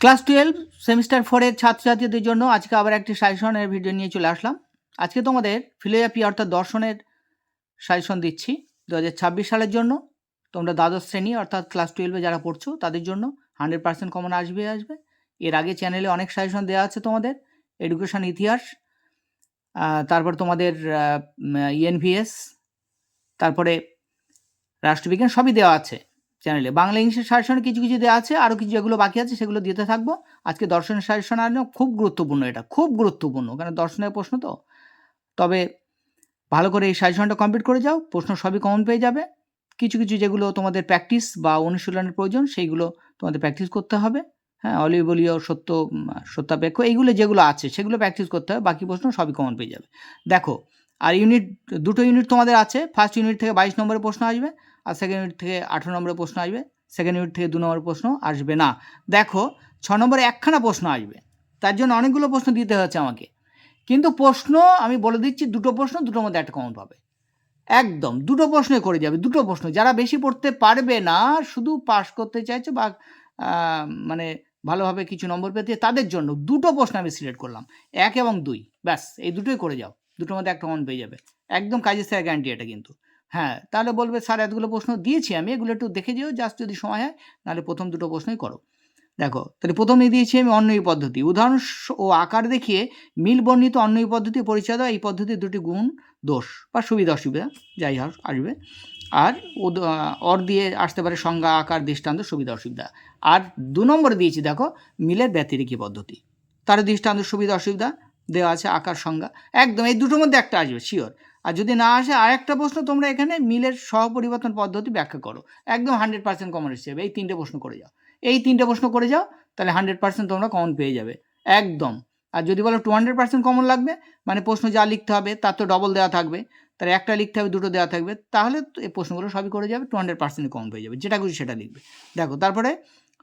Class twelve, semester ফোরের ছাত্রছাত্রীদের জন্য আজকে আবার একটি সাজেশনের ভিডিও নিয়ে চলে আসলাম। আজকে তোমাদের ফিলোজফি অর্থাৎ দর্শনের সাজেশন দিচ্ছি দু হাজার ছাব্বিশ সালের জন্য। তোমরা দ্বাদশ শ্রেণি অর্থাৎ ক্লাস টুয়েলভে যারা পড়ছো, তাদের জন্য হান্ড্রেড পার্সেন্ট কমন আসবে আসবে। এর আগে চ্যানেলে অনেক সাজেশন দেওয়া আছে তোমাদের, এডুকেশন, ইতিহাস তারপর তোমাদের ইএনভিএস, তারপরে রাষ্ট্রবিজ্ঞান সবই দেওয়া আছে। চ্যানেলে বাংলা ইংলিশের সাজেশনে কিছু কিছু দেওয়া আছে আরও কিছু যেগুলো বাকি আছে সেগুলো দিতে থাকব। আজকে দর্শনের সাজেশন আর খুব গুরুত্বপূর্ণ এটা, খুব গুরুত্বপূর্ণ কারণ দর্শনের প্রশ্ন তো। তবে ভালো করে এই সাজেশনটা কমপ্লিট করে যাও, প্রশ্ন সবই কমন পেয়ে যাবে। কিছু কিছু যেগুলো তোমাদের প্র্যাকটিস বা অনুশীলনের প্রয়োজন, সেইগুলো তোমাদের প্র্যাকটিস করতে হবে। হ্যাঁ অলিও বলিও সত্য সত্যাপেক্ষ, এইগুলো যেগুলো আছে, সেগুলো প্র্যাকটিস করতে হবে, বাকি প্রশ্ন সবই কমন পেয়ে যাবে। দেখো, আর ইউনিট দুটো ইউনিট তোমাদের আছে ফার্স্ট ইউনিট থেকে বাইশ নম্বরের প্রশ্ন আসবে আর সেকেন্ড ইউনিট থেকে আঠেরো নম্বরের প্রশ্ন আসবে। সেকেন্ড ইউনিট থেকে দু নম্বরের প্রশ্ন আসবে না। দেখো, ছ নম্বরে একখানা প্রশ্ন আসবে। তার জন্য অনেকগুলো প্রশ্ন দিতে হচ্ছে আমাকে। কিন্তু প্রশ্ন, আমি বলে দিচ্ছি, দুটো প্রশ্ন, দুটোর মধ্যে একটা কমন পাবে। একদম, দুটো প্রশ্নই করে যাবে, দুটো প্রশ্ন। যারা বেশি পড়তে পারবে না, শুধু পাস করতে চাইছে বা মানে ভালোভাবে কিছু নম্বর পেতে, তাদের জন্য দুটো প্রশ্ন আমি সিলেক্ট করলাম। এক এবং দুই, ব্যাস, এই দুটোই করে যাও। দুটোর মধ্যে একটা কমন পেয়ে যাবে। একদম কাজের স্যার গ্যারান্টি এটা কিন্তু। হ্যাঁ তাহলে বলবে, স্যার, এতগুলো প্রশ্ন দিয়েছি আমি, এগুলো একটু দেখে যেও জাস্ট যদি সময় হয়, নাহলে প্রথম দুটো প্রশ্নই করো। দেখো, তাহলে প্রথমে দিয়েছি আমি অন্যই পদ্ধতি। উদাহরণ ও আকার দেখিয়ে মিল বর্ণিত অন্যই পদ্ধতি পরিচয় দেওয়া এই পদ্ধতির দুটি গুণ দোষ বা সুবিধা অসুবিধা, যাই হোক, আসবে। আর অর দিয়ে আসতে পারে সংজ্ঞা, আকার, দৃষ্টান্ত, সুবিধা, অসুবিধা। আর দু নম্বরে দিয়েছি, দেখো, মিলের ব্যতিরিকী পদ্ধতি। তার দৃষ্টান্ত, সুবিধা, অসুবিধা দেওয়া আছে, আকার, সংজ্ঞা, একদম, এই দুটোর মধ্যে একটা আসবে শিওর আর যদি না আসে আর একটা প্রশ্ন, তোমরা এখানে মিলের সহপরিবর্তন পদ্ধতি ব্যাখ্যা করো। একদম হান্ড্রেড পার্সেন্ট কমন হিসেবে এই তিনটে প্রশ্ন করে যাও। এই তিনটে প্রশ্ন করে যাও, তাহলে হান্ড্রেড পার্সেন্ট তোমরা কমন পেয়ে যাবে। একদম। আর যদি বলো টু হান্ড্রেড পার্সেন্ট কমন লাগবে মানে প্রশ্ন যা লিখতে হবে, তার তো ডবল দেওয়া থাকবে। তাহলে একটা লিখতে হবে, দুটো দেওয়া থাকবে। তাহলে এই প্রশ্নগুলো সবই করে যাবে টু হান্ড্রেড পার্সেন্ট কমন পেয়ে যাবে। যেটা খুশি সেটা লিখবে। দেখো, তারপরে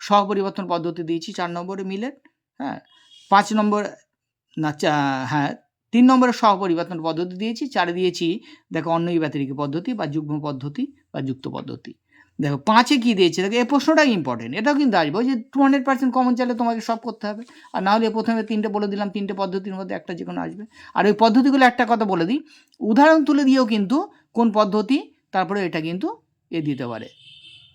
সহপরিবর্তন পদ্ধতি দিয়েছি, চার নম্বরে মিলের হ্যাঁ। পাঁচ নম্বর, না হ্যাঁ তিন নম্বরে সহপরিবর্তন পদ্ধতি দিয়েছি, চারে দিয়েছি, দেখো অন্যই ব্যতিরিক পদ্ধতি বা যুগ্ম পদ্ধতি বা যুক্ত পদ্ধতি। দেখো পাঁচে কি দিয়েছে? দেখো এই প্রশ্নটাই ইম্পর্টেন্ট এটাও কিন্তু আসবে যে টু হান্ড্রেড পার্সেন্ট কমন চাইলে তোমাকে সব করতে হবে, আর না হলে প্রথমে তিনটে বলে দিলাম, তিনটে পদ্ধতির মধ্যে একটা যে কোনো আসবে। আর ওই পদ্ধতিগুলো একটা কথা বলে দিই, উদাহরণ তুলে দিয়েও কিন্তু কোন পদ্ধতি, তারপরে এটা কিন্তু এ দিতে পারে।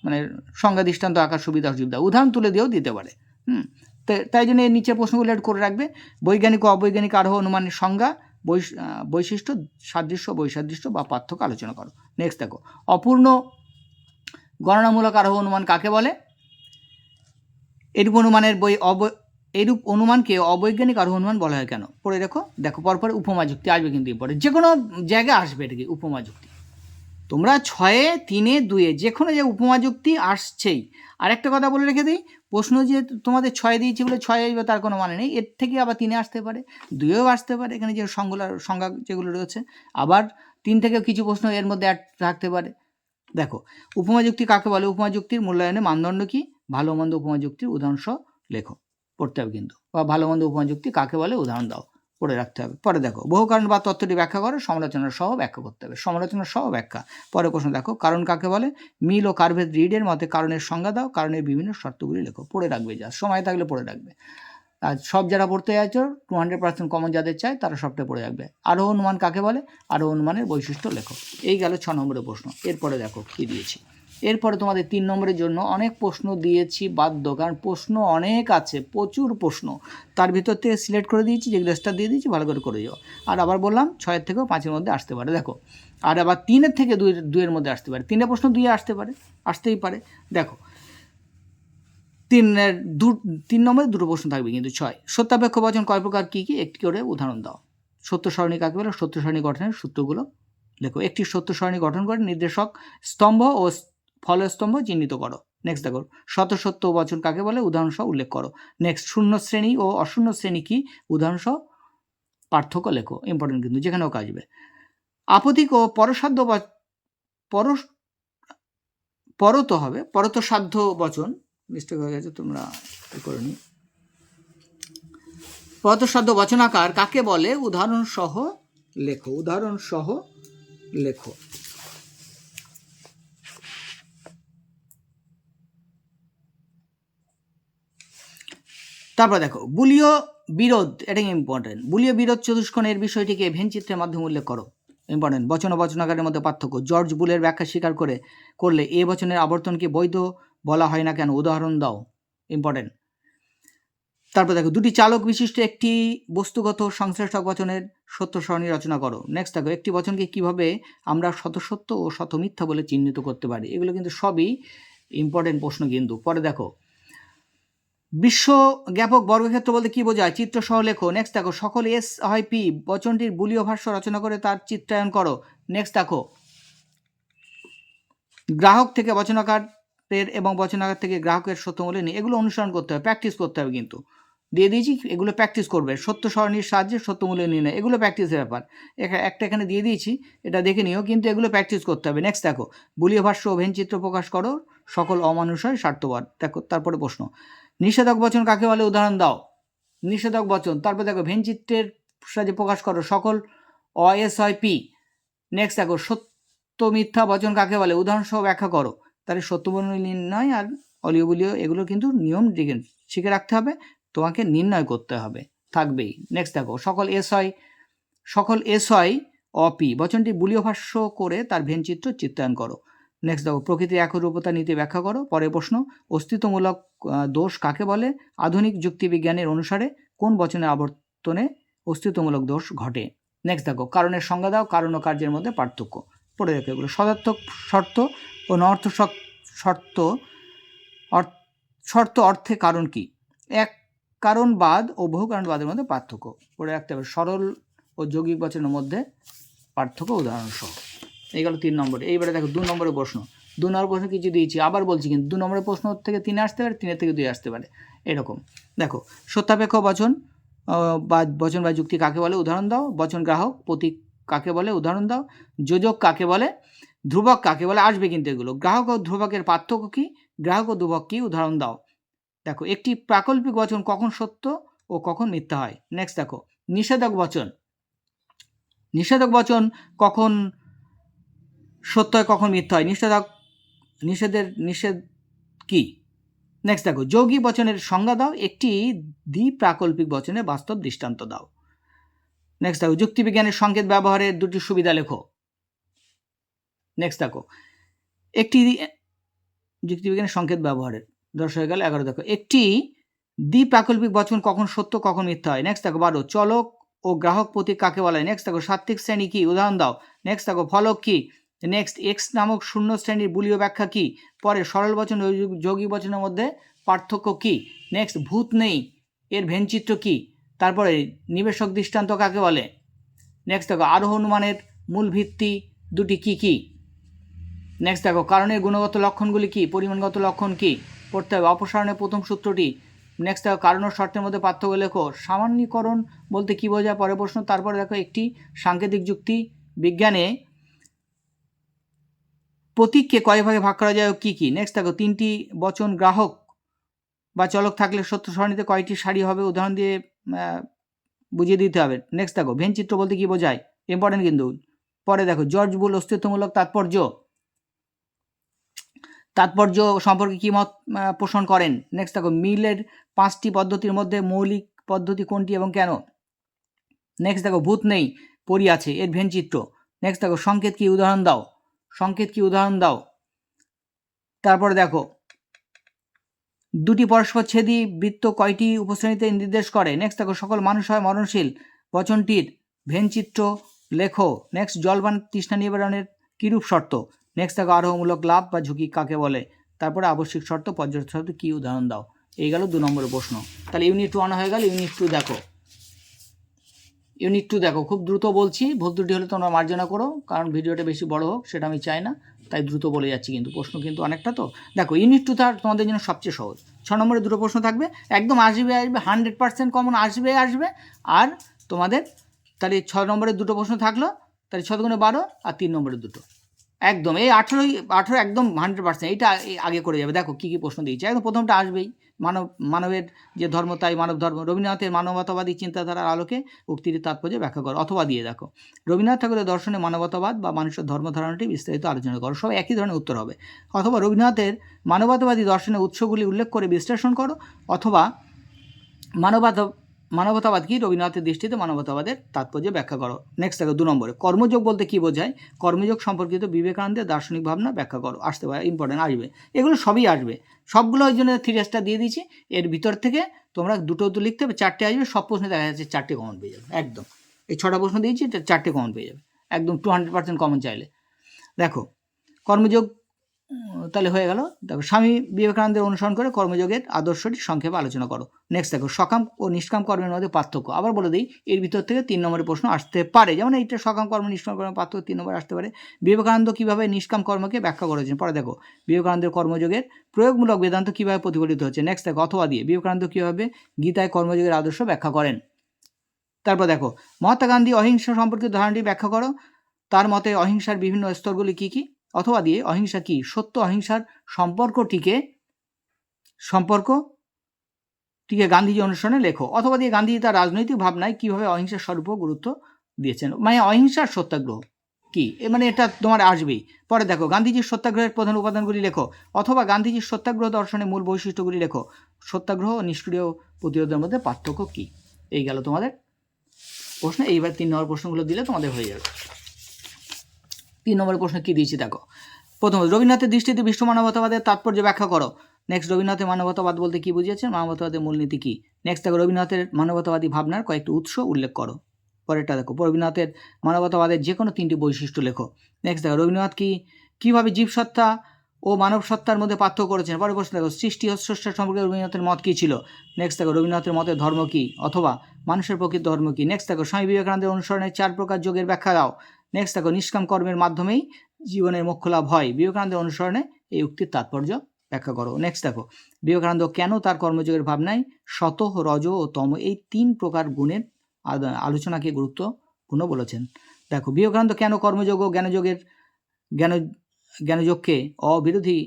মানে সংজ্ঞা দৃষ্টান্ত আকার, সুবিধা, অসুবিধা, উদাহরণ তুলে দিয়েও দিতে পারে। হুম? তাই জন্য এর নিচে প্রশ্নগুলো একটু করে রাখবে। বৈজ্ঞানিক ও অবৈজ্ঞানিক আরোহ অনুমানের সংজ্ঞা, বৈশ- বৈশিষ্ট্য, সাদৃশ্য, বৈসাদৃশ্য বা পার্থক্য আলোচনা করো। নেক্সট দেখো, অপূর্ণ গণনামূলক আরোহ অনুমান কাকে বলে? এরূপ অনুমানের বই অব, এরূপ অনুমানকে অবৈজ্ঞানিক আরোহ অনুমান বলা হয় কেন? পড়ে দেখো দেখো পরপর উপমা যুক্তি আসবে কিন্তু ইম্পর্টেন্ট যে কোনো জায়গায় আসবে এটা কি উপমা যুক্তি তোমরা ছয়ে, তিনে, দুয়ে যে কোনো যে উপমা যুক্তি আসছেই। আর একটা কথা বলে রেখে দিই প্রশ্ন যে তোমাদের ছয় দিয়েছি বলে ছয় আসবে তার কোনো মানে নেই। এর থেকে আবার তিনে আসতে পারে দুয়েও আসতে পারে, এখানে যে সংগুলা সংজ্ঞা যেগুলো রয়েছে। আবার তিন থেকেও কিছু প্রশ্ন এর মধ্যে অ্যাড থাকতে পারে। দেখো, উপমা যুক্তি কাকে বলে? উপমা যুক্তির মূল্যায়নে মানদণ্ড কি? ভালো মন্দ উপমা যুক্তির উদাহরণ লেখো, পড়তে হবে কিন্তু। বা ভালো মন্দ উপমা যুক্তি কাকে বলে? উদাহরণ দাও। পড়ে রাখতে হবে। পরে দেখো, বহু কারণ বা তত্ত্বটি ব্যাখ্যা করো, সমালোচনা সহ ব্যাখ্যা করতে হবে। সমালোচনা সহ ব্যাখ্যা। পরে প্রশ্ন দেখো, কারণ কাকে বলে? মিল ও কার্ভেদ রিডের মতে কারণের সংজ্ঞা দাও, কারণের বিভিন্ন শর্তগুলি লেখো। পড়ে রাখবে যা, সময় থাকলে পড়ে রাখবে। আর সব যারা পড়তে যাচ্ছ টু হান্ড্রেড পার্সেন্ট কমন যাদের চায়, তারা সবটা পড়ে রাখবে। আরও অনুমান কাকে বলে? আরও অনুমানের বৈশিষ্ট্য লেখো। এই গেল ছ নম্বরের প্রশ্ন। এরপরে দেখো, কী দিয়েছি। এরপরে তোমাদের তিন নম্বরের জন্য অনেক প্রশ্ন দিয়েছি বাধ্য, কারণ প্রশ্ন অনেক আছে, প্রচুর প্রশ্ন। তার ভিতর থেকে সিলেক্ট করে দিয়েছি যেগুলো স্টার দিয়ে দিয়েছি, ভালো করে করে যাও আর আবার বললাম, ছয়ের থেকেও পাঁচের মধ্যে আসতে পারে, দেখো। আর আবার তিনের থেকে দুই দুইয়ের মধ্যে আসতে পারে। তিনটে প্রশ্ন দুইয়ে আসতে পারে, আসতেই পারে। দেখো, তিনের দু, তিন নম্বরে দুটো প্রশ্ন থাকবে কিন্তু, ছয়। সত্যাপেক্ষ বচন কয় প্রকার, কী কী, একটি করে উদাহরণ দাও। সত্য সারণী কাকে বলে? সত্য সারণী গঠনের সূত্রগুলো। লেখো একটি সত্য সারণী গঠন করে নির্দেশক স্তম্ভ ও ফলস্তম্ভ চিহ্নিত করো। নেক্সট দেখো শত সত্য বচন কাকে বলে? উদাহরণ সহ উল্লেখ করো। নেক্সট শূন্য শ্রেণি ও অশূন্য শ্রেণি কি? উদাহরণ সহ পার্থক্য লেখো ইম্পর্টেন্ট কিন্তু যেখানেও কাজবে আপতিক ও পরসাধ্য পর পরত হবে পরত সাধ্য বচন মিস্টেক হয়ে গেছে, তোমরা করে নি পরতসাধ্য বচনাকার কাকে বলে? উদাহরণ সহ লেখো, উদাহরণ সহ লেখো। তারপর দেখো বুলীয় বিরোধ এটা ইম্পর্টেন্ট বুলীয় বিরোধ চতুষ্কোণের বিষয়টিকে ভেনচিত্রের মাধ্যমে উল্লেখ করো। ইম্পর্টেন্ট বচন ও বচনাকারের মধ্যে পার্থক্য। জর্জ বুলের ব্যাখ্যা স্বীকার করে, করলে এ বচনের আবর্তনকে বৈধ বলা হয় না কেন? উদাহরণ দাও। ইম্পর্টেন্ট তারপর দেখো, দুটি চালক বিশিষ্ট একটি বস্তুগত সংশ্লেষক বচনের সত্য সরণী রচনা করো। নেক্সট দেখো, একটি বচনকে কীভাবে আমরা শতসত্য ও শত মিথ্যা বলে চিহ্নিত করতে পারি? এগুলো কিন্তু সবই ইম্পর্টেন্ট প্রশ্ন কিন্তু। পরে দেখো বিশ্ব জ্ঞাপক বর্গক্ষেত্র বলতে কি বোঝায়? চিত্র সহ লেখো। নেক্সট দেখো, সকল এস হয় পি বচনটির বুলীয় ভাষ্য রচনা করে তার চিত্রায়ন করো। নেক্সট দেখো, গ্রাহক থেকে বচনাকারের এবং বচনাকার থেকে গ্রাহকের সত্য মূল্য নিয়ে এগুলো অনুসরণ করতে হবে প্র্যাকটিস করতে হবে কিন্তু। দিয়ে দিয়েছি, এগুলো প্র্যাকটিস করবে। সত্য সরণীর সাহায্যে সত্য মূল্য নির্ণয় এগুলো প্র্যাকটিসের ব্যাপার। একটা এখানে দিয়ে দিয়েছি, এটা দেখে নিও, কিন্তু এগুলো প্র্যাকটিস করতে হবে। নেক্সট দেখো, বুলীয় ভাষ্য ও ভেনচিত্র প্রকাশ করো, সকল অমানুষই স্বার্থবাদ দেখো, তারপরে প্রশ্ন। নিষেধক বচন কাকে বলে? উদাহরণ দাও। নিষেধক বচন। তারপর দেখো ভেনচিত্রের সাহায্যে প্রকাশ করো। সকল অএস হয় পি নেক্সট দেখো, সত্য মিথ্যা বচন কাকে বলে? উদাহরণ সহ ব্যাখ্যা করো। তাহলে সত্যবর্ণ নির্ণয় আর অলিও বলিও এগুলো কিন্তু নিয়ম শিখে রাখতে হবে। তোমাকে নির্ণয় করতে হবে। থাকবেই। নেক্সট দেখো, সকল এস হয় সকল এস হয় অপি বচনটি বুলীয় ভাষ্য করে তার ভেনচিত্র চিত্রায়ন করো। নেক্সট দেখো, প্রকৃতির একরূপতা নীতি ব্যাখ্যা করো। পরের প্রশ্ন, অস্তিত্বমূলক দোষ কাকে বলে? আধুনিক যুক্তিবিজ্ঞানের অনুসারে কোন বচনের আবর্তনে অস্তিত্বমূলক দোষ ঘটে? নেক্সট দেখো, কারণের সংজ্ঞা দাও, কারণ ও কার্যের মধ্যে পার্থক্য। পড়ে দেখো এগুলো। সদার্থক শর্ত ও নর্থ শর্ত শর্ত অর্থে কারণ কি? এক কারণবাদ ও বহু কারণবাদের মধ্যে পার্থক্য। পড়ে রাখতে হবে। সরল ও যৌগিক বচনের মধ্যে পার্থক্য উদাহরণ সহ এই গেল তিন নম্বরে। এইবারে দেখো, দু নম্বরের প্রশ্ন। দু নম্বর প্রশ্ন কিছু দিয়েছি, আবার বলছি কিন্তু দু নম্বরের প্রশ্ন থেকে তিনে আসতে পারে, তিনের থেকে দুই আসতে পারে। এরকম। দেখো, সত্যাপেক্ষ বচন বা বচন বা যুক্তি কাকে বলে? উদাহরণ দাও। বচন গ্রাহক, প্রতীক কাকে বলে? উদাহরণ দাও। যোজক কাকে বলে? ধ্রুবক কাকে বলে? আসবে কিন্তু এগুলো। গ্রাহক ও ধ্রুবকের পার্থক্য কি? গ্রাহক ও ধ্রুবক কি? উদাহরণ দাও। দেখো, একটি প্রাকল্পিক বচন কখন সত্য ও কখন মিথ্যা হয়? নেক্সট দেখো নিষেধক বচন। নিষেধক বচন কখন সত্য কখন মিথ্যা হয়? নিষেধক নিষেধের নিষেধ কি? নেক্সট দেখো, যৌগিক বচনের সংজ্ঞা দাও, একটি দ্বিপ্রাকল্পিক বচনে বাস্তব দৃষ্টান্ত দাও। নেক্সট দেখো, যুক্তিবিজ্ঞানের সংকেত ব্যবহারের দুটি সুবিধা লেখো। নেক্সট দেখো, একটি যুক্তিবিজ্ঞানের সংকেত ব্যবহারের দশ হয়ে গেল, এগারো দেখো, একটি দ্বিপ্রাকল্পিক বচন কখন সত্য, কখন মিথ্যা হয়? নেক্সট দেখো, বারো, চলক ও গ্রাহক প্রতীক কাকে বলা হয়? নেক্সট দেখো, সাত্ত্বিক শ্রেণি কি? উদাহরণ দাও। নেক্সট দেখো, ফলক কি? নেক্সট এক্স নামক শূন্য শ্রেণির বুলীয় ব্যাখ্যা কি? পরে সরল বচন যৌগিক বচনের মধ্যে পার্থক্য কি? নেক্সট ভূত নেই। এর ভেনচিত্র কি? তারপরে নিবেশক দৃষ্টান্ত কাকে বলে? নেক্সট দেখো, আরোহ অনুমানের মূল ভিত্তি দুটি কি কি? নেক্সট দেখো, কারণের গুণগত লক্ষণগুলি কি? পরিমাণগত লক্ষণ কি? পড়তে হবে অপসারণের প্রথম সূত্রটি। নেক্সট দেখো, কারণ ও শর্তের মধ্যে পার্থক্য লেখো। সামান্যীকরণ বলতে কী বোঝায়? পরে প্রশ্ন। তারপরে দেখো, একটি সাংকেতিক যুক্তি। বিজ্ঞানে প্রতীককে কয় ভাগে ভাগ করা যায় ও কী কী? নেক্সট দেখো, তিনটি বচন গ্রাহক বা চলক থাকলে সত্য সরণিতে কয়টি শাড়ি হবে? উদাহরণ দিয়ে বুঝিয়ে দিতে হবে। নেক্সট দেখো ভেনচিত্র বলতে কি বোঝায়? ইম্পর্টেন্ট কিন্তু। পরে দেখো, জর্জ বুল অস্তিত্বমূলক তাৎপর্য। তাৎপর্য সম্পর্কে কি মত পোষণ করেন? নেক্সট দেখো, মিলের পাঁচটি পদ্ধতির মধ্যে মৌলিক পদ্ধতি কোনটি এবং কেন? নেক্সট দেখো, ভূত নেই পরি আছে, এর ভেনচিত্র নেক্সট দেখো, সংকেত কি? উদাহরণ দাও। সংকেত কি উদাহরণ দাও। তারপরে দেখো, দুটি পরস্পর ছেদি বৃত্ত কয়টি উপশ্রেণীতে নির্দেশ করে? নেক্সট দেখো, সকল মানুষ হয় মরণশীল। বচনটির ভেনচিত্র লেখো। নেক্সট জলবান তৃষ্ণা নিবারণের কিরূপ শর্ত? নেক্সট দেখো, আরোহমূলক লাভ বা ঝুঁকি কাকে বলে? তারপরে আবশ্যিক শর্ত, পর্যাপ্ত শর্ত কী? উদাহরণ দাও। এই গেল দু নম্বরের প্রশ্ন। তাহলে ইউনিট ওয়ান হয়ে গেল, ইউনিট টু দেখো। ইউনিট টু দেখো, খুব দ্রুত বলছি, ভুল ত্রুটি হলে তোমরা মার্জনা করো, কারণ ভিডিওটা বেশি বড় হোক, সেটা আমি চাই না, তাই দ্রুত বলে যাচ্ছি কিন্তু, প্রশ্ন কিন্তু অনেকটা তো। দেখো ইউনিট টু তার তোমাদের জন্য সবচেয়ে সহজ। ছ নম্বরে দুটো প্রশ্ন থাকবে, একদম আসবে আসবে হান্ড্রেড পার্সেন্ট কমন আসবে আসবে, আর তোমাদের, তাহলে ছ নম্বরে দুটো প্রশ্ন থাকল, তাহলে ছ বারো আর তিন নম্বরে দুটো। একদম, এই আঠেরোই, আঠেরো একদম হান্ড্রেড পার্সেন্ট এইটা আগে করে যাবে, দেখো কী কী প্রশ্ন দিয়েছে, একদম প্রথমটা আসবেই। মানব, মানবের যে ধর্ম তাই মানব ধর্ম। রবীন্দ্রনাথের মানবতাবাদী চিন্তাধারার আলোকে উক্তির তাৎপর্য ব্যাখ্যা করো, অথবা দিয়ে দেখো। রবীন্দ্রনাথ ঠাকুরের দর্শনে মানবতাবাদ বা মানুষের ধর্ম ধারণাটি বিস্তারিত আলোচনা করো সব একই ধরনের উত্তর হবে। অথবা রবীন্দ্রনাথের মানবতাবাদী দর্শনের উৎসগুলি উল্লেখ করে বিশ্লেষণ করো, অথবা মানবতা মানবতাবাদ কি? রবীন্দ্রনাথের দৃষ্টিতে মানবতাবাদের তাৎপর্য ব্যাখ্যা করো। নেক্সট দেখো, দু নম্বরে। কর্মযোগ বলতে কি বোঝায়? কর্মযোগ সম্পর্কিত বিবেকানন্দের দার্শনিক ভাবনা ব্যাখ্যা করো। আসতে পারে ইম্পর্টেন্ট আসবে। এগুলো সবই আসবে। সবগুলো ওই জন্য থ্রি স্টার দিয়ে দিয়েছি। এর ভিতর থেকে তোমরা দুটো তো লিখতে হবে, চারটে আসবে, সব প্রশ্নে দেখা যাচ্ছে চারটে কমন পেয়ে যাবে। একদম। এই ছটা প্রশ্ন দিয়েছি চারটে কমন পেয়ে যাবে। একদম টু হান্ড্রেড পার্সেন্ট কমন চাইলে। দেখো, কর্মযোগ তাহলে হয়ে গেল। দেখো, স্বামী বিবেকানন্দের অনুসরণ করে কর্মযোগের আদর্শটি সংক্ষেপে আলোচনা করো। নেক্সট দেখো, সকাম ও নিষ্কাম কর্মের মধ্যে পার্থক্য। আবার বলে দিই, এর ভিতর থেকে তিন নম্বরের প্রশ্ন আসতে পারে। যেমন এইটা সকাম কর্ম, নিষ্কাম কর্মের পার্থক্য তিন নম্বর আসতে পারে। বিবেকানন্দ কীভাবে নিষ্কাম কর্মকে ব্যাখ্যা করেছেন? পরে দেখো, বিবেকানন্দের কর্মযোগের প্রয়োগমূলক বেদান্ত কীভাবে প্রতিফলিত হচ্ছে? নেক্সট দেখো, অথবা দিয়ে, বিবেকানন্দ কীভাবে গীতায় কর্মযোগের আদর্শ ব্যাখ্যা করেন? তারপর দেখো, মহাত্মা গান্ধী অহিংসা সম্পর্কিত ধারণাটি ব্যাখ্যা করো। তার মতে অহিংসার বিভিন্ন স্তরগুলি কী কী? অথবা দিয়ে অহিংসা কি? সত্য অহিংসার সম্পর্কটিকে সম্পর্ক টিকে গান্ধীজি অনুসরণে লেখো। অথবা দিয়ে গান্ধীজি তার রাজনৈতিক ভাবনায় কীভাবে অহিংসার স্বরূপ গুরুত্ব দিয়েছেন। মানে অহিংসার সত্যাগ্রহ কি? মানে এটা তোমার আসবেই। পরে দেখো, গান্ধীজির সত্যাগ্রহের প্রধান উপাদানগুলি লেখো। অথবা গান্ধীজির সত্যাগ্রহ দর্শনের মূল বৈশিষ্ট্যগুলি লেখো। সত্যাগ্রহ ও নিষ্ক্রিয় প্রতিরোধের মধ্যে পার্থক্য কী? এই গেল তোমাদের প্রশ্ন। এইবার তিন নম্বর প্রশ্নগুলো দিলে তোমাদের হয়ে যাবে। তিন নম্বরের প্রশ্ন কী দিয়েছি দেখো? প্রথমত রবীন্দ্রনাথের দৃষ্টিতে বিশ্ব মানবতাবাদের তাৎপর্য ব্যাখ্যা করো। নেক্সট রবীন্দ্রনাথের মানবতাবাদ বলতে কী বুঝিয়েছেন মানবতাবাদের মূলনীতি কী? নেক্সট দেখো, রবীন্দ্রনাথের মানবতাবাদী ভাবনার কয়েকটি উৎস উল্লেখ করো। পরেরটা দেখো, রবীন্দ্রনাথের মানবতাবাদের যে কোনো তিনটি বৈশিষ্ট্য লেখো। নেক্সট দেখো, রবীন্দ্রনাথ কি, কীভাবে জীবসত্তা ও মানব সত্তার মধ্যে পার্থক্য করেছেন? পরের প্রশ্ন, দেখো, সৃষ্টি ও স্রষ্টা সম্পর্কে রবীন্দ্রনাথের মত কী ছিল? নেক্সট দেখো, রবীন্দ্রনাথের মতে ধর্ম কী? অথবা মানুষের প্রকৃত ধর্ম কী? নেক্সট দেখো, স্বামী বিবেকানন্দের অনুসরণের চার প্রকার যোগের ব্যাখ্যা দাও। নেক্সট দেখো, নিষ্কাম কর্মের মাধ্যমেই জীবনের মোক্ষ লাভ হয়। বিবেকানন্দের অনুসরণে এই উক্তির তাৎপর্য ব্যাখ্যা করো। নেক্সট দেখো, বিবেকানন্দ কেন তার কর্মযোগের ভাবনায় শত, রজ ও তম এই তিন প্রকার গুণের আলোচনাকে গুরুত্বপূর্ণ বলেছেন। দেখো, বিবেকানন্দ কেন কর্মযোগ ও জ্ঞানযোগের, জ্ঞান, জ্ঞানযোগকে অবিরোধী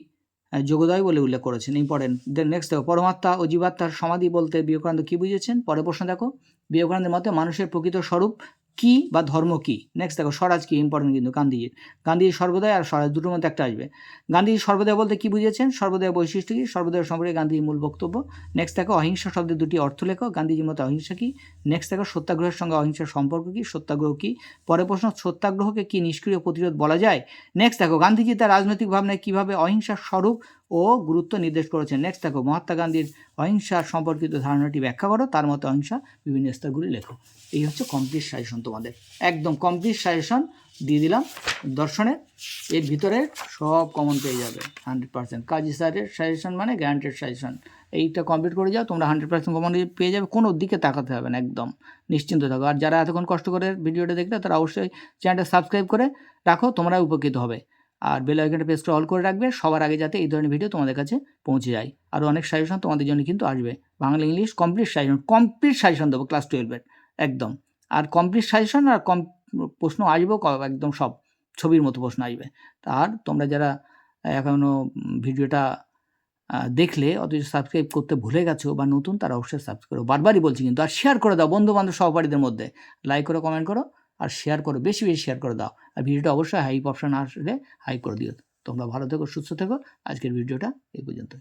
যোগদয় বলে উল্লেখ করেছেন। ইম্পর্টেন্ট দেন নেক্সট দেখো, পরমাত্মা ও জীবাত্মার সমাধি বলতে বিবেকানন্দ কী বুঝেছেন? পরে প্রশ্ন দেখো, বিবেকানন্দের মতে মানুষের প্রকৃত স্বরূপ কি বা ধর্ম কি? নেক্সট দেখো, স্বরাজ কি? ইম্পর্টেন্ট কিন্তু গান্ধীজির। গান্ধীজি সর্বদয় আর স্বরাজ দুটোর মধ্যে একটা আসবে। গান্ধীজি সর্বদয় বলতে কি বুঝিয়েছেন? সর্বদয় বৈশিষ্ট্য কি? সর্বদয় সম্পর্কে গান্ধীজির মূল বক্তব্য। নেক্সট দেখো, অহিংসা শব্দের দুটি অর্থ লেখো। গান্ধীজির মতে অহিংসা কি? নেক্সট দেখো, সত্যাগ্রহের সঙ্গে অহিংসার সম্পর্ক কি? সত্যাগ্রহ কি? পরের প্রশ্ন, সত্যাগ্রহকে কি নিষ্ক্রিয় প্রতিরোধ বলা যায়? নেক্সট দেখো, গান্ধীজি তার রাজনৈতিক ভাবনায় কীভাবে অহিংসার স্বরূপ ও গুরুত্ব নির্দেশ করেছেন। নেক্সট দেখো, মহাত্মা গান্ধীর অহিংসা সম্পর্কিত ধারণাটি ব্যাখ্যা করো, তার মতো অহিংসা বিভিন্ন স্তরগুলি লেখো। এই হচ্ছে কমপ্লিট সাজেশন তোমাদের। একদম কমপ্লিট সাজেশন দিয়ে দিলাম দর্শনে। এর ভিতরে সব কমন পেয়ে যাবে হান্ড্রেড পার্সেন্ট কাজী স্যারের সাজেশন মানে গ্যারান্টেড সাজেশন এইটা কমপ্লিট করে যাও, তোমরা হান্ড্রেড পার্সেন্ট কমন পেয়ে যাবে। কোনো দিকে তাকাতে হবে না, একদম। নিশ্চিন্ত থাকো। আর যারা এতক্ষণ কষ্ট করে ভিডিওটা দেখলে, তারা অবশ্যই চ্যানেলটা সাবস্ক্রাইব করে রাখো তোমরা উপকৃত হবে। আর বেল আইকনটা প্রেস করে অল করে রাখবে, সবার আগে যাতে এই ধরনের ভিডিও তোমাদের কাছে পৌঁছে যায়। আরও অনেক সাজেশন তোমাদের জন্য কিন্তু আসবে। Bangla English complete suggestion complete suggestion দেবো ক্লাস টুয়েলভের একদম। আর কমপ্লিট সাজেশন আর কম প্রশ্ন আসবেও একদম সব ছবির মতো প্রশ্ন আসবে। আর তোমরা যারা এখনও ভিডিওটা দেখলে, অথচ সাবস্ক্রাইব করতে ভুলে গেছো বা নতুন, তারা অবশ্যই সাবস্ক্রাইব করো। বারবারই বলছি কিন্তু, আর শেয়ার করে দাও বন্ধু বান্ধব সহপাঠীদের মধ্যে। লাইক করো কমেন্ট করো। আর শেয়ার করো, বেশি বেশি শেয়ার করে দাও। আর ভিডিওটা অবশ্যই হাইপ অপশান আসলে হাই করে দিও। তোমরা ভালো থেকো, সুস্থ থেকো। আজকের ভিডিওটা এই পর্যন্ত